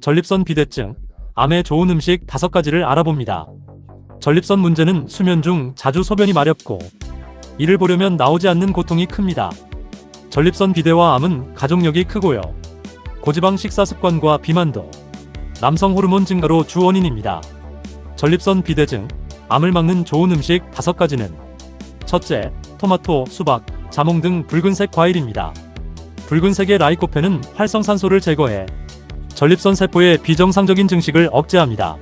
전립선 비대증, 암에 좋은 음식 5가지를 알아봅니다. 전립선 문제는 수면 중 자주 소변이 마렵고 이를 보려면 나오지 않는 고통이 큽니다. 전립선 비대와 암은 가족력이 크고요. 고지방 식사 습관과 비만도 남성 호르몬 증가로 주 원인입니다. 전립선 비대증, 암을 막는 좋은 음식 5가지는 첫째, 토마토, 수박, 자몽 등 붉은색 과일입니다. 붉은색의 라이코펜은 활성산소를 제거해 전립선 세포의 비정상적인 증식을 억제합니다.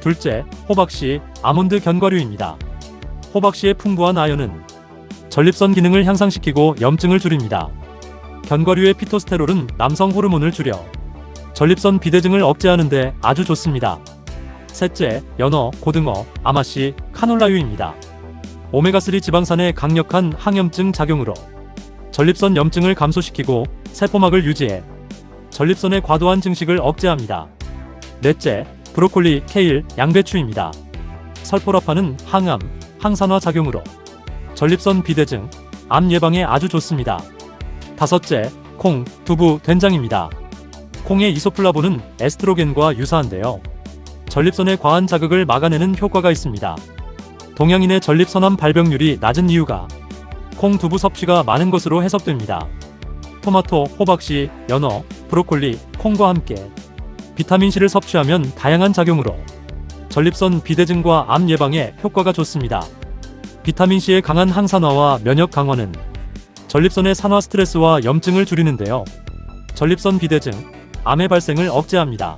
둘째, 호박씨, 아몬드 견과류입니다. 호박씨의 풍부한 아연은 전립선 기능을 향상시키고 염증을 줄입니다. 견과류의 피토스테롤은 남성 호르몬을 줄여 전립선 비대증을 억제하는데 아주 좋습니다. 셋째, 연어, 고등어, 아마씨, 카놀라유입니다. 오메가3 지방산의 강력한 항염증 작용으로 전립선 염증을 감소시키고 세포막을 유지해 전립선의 과도한 증식을 억제합니다. 넷째, 브로콜리, 케일, 양배추입니다. 설포라파는 항암, 항산화 작용으로 전립선 비대증, 암 예방에 아주 좋습니다. 다섯째, 콩, 두부, 된장입니다. 콩의 이소플라본은 에스트로겐과 유사한데요. 전립선의 과한 자극을 막아내는 효과가 있습니다. 동양인의 전립선암 발병률이 낮은 이유가 콩 두부 섭취가 많은 것으로 해석됩니다. 토마토, 호박씨, 연어, 브로콜리, 콩과 함께 비타민C를 섭취하면 다양한 작용으로 전립선 비대증과 암 예방에 효과가 좋습니다. 비타민C의 강한 항산화와 면역 강화는 전립선의 산화 스트레스와 염증을 줄이는데요. 전립선 비대증, 암의 발생을 억제합니다.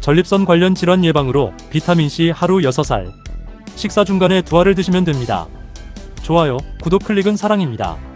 전립선 관련 질환 예방으로 비타민C 하루 6살, 식사 중간에 두 알을 드시면 됩니다. 좋아요, 구독 클릭은 사랑입니다.